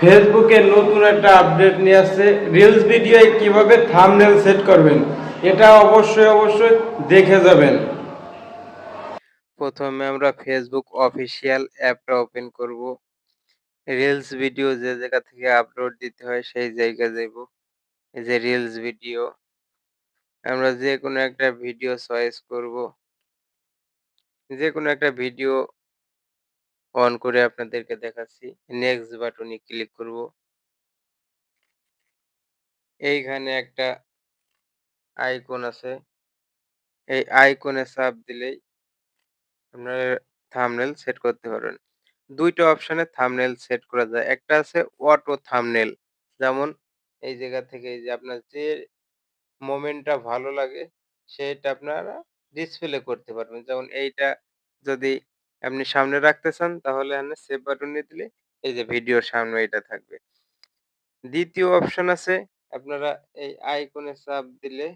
ফেসবুকে নতুন একটা আপডেট নিয়ে আসছে। রিলস ভিডিওয়ে কীভাবে থাম্বনেল সেট করবেন, এটা অবশ্যই অবশ্যই দেখে যাবেন। প্রথমে আমরা ফেসবুক অফিসিয়াল অ্যাপটা ওপেন করব। রিলস ভিডিও যে জায়গা থেকে আপলোড দিতে হয়, সেই জায়গায় যাব এই যে রিলস ভিডিও, আমরা যে কোনো একটা ভিডিও চয়েস করব। যে কোনো একটা ভিডিও অন করে আপনাদেরকে দেখাচ্ছি। নেক্সট বাটনে ক্লিক করব। এইখানে একটা আইকন আছে। এই আইকনে চাপ দিলেই আপনার থামনেল সেট করতে পারবেন। দুইটা অপশানে থামনেল সেট করা যায়। একটা আছে অটো থামনেল যেমন এই জায়গা থেকে এই যে আপনার যে মোমেন্টটা ভালো লাগে, সেটা আপনারা ডিসপ্লে করতে পারবেন। যেমন এইটা যদি আপনি সামনে রাখতে চান, তাহলে এখানে সেভ বাটনে দিলে এই যে ভিডিওর সামনে এটা থাকবে। দ্বিতীয় অপশন আছে, আপনারা এই আইকনে চাপ দিলে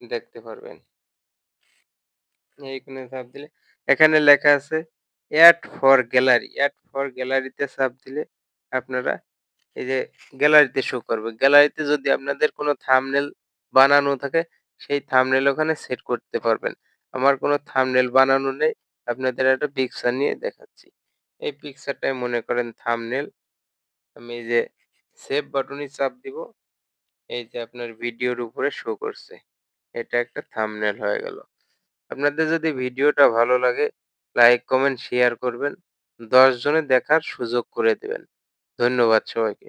দেখতে পারবেন। এইখানে চাপ দিলে, এখানে লেখা আছে add for gallery add for গ্যালারিতে চাপ দিলে আপনারা এই যে গ্যালারিতে শো করবে। গ্যালারিতে যদি আপনাদের কোনো থামনেল বানানো থাকে, সেই থামনেল ওখানে সেট করতে পারবেন। আমার কোনো থামনেল বানানো নেই। আপনাদের একটা পিকচার নিয়ে দেখাচ্ছি। এই পিকচারটাই মনে করেন থামনেল আমি যে সেভ বাটনে চাপ দিব। এই যে আপনার ভিডিওর উপরে শো করছে। এটা একটা থামনেল হয়ে গেল। আপনাদের যদি ভিডিওটা ভালো লাগে লাইক কমেন্ট শেয়ার করবেন। দশ জনে দেখার সুযোগ করে দেবেন। ধন্যবাদ সবাইকে।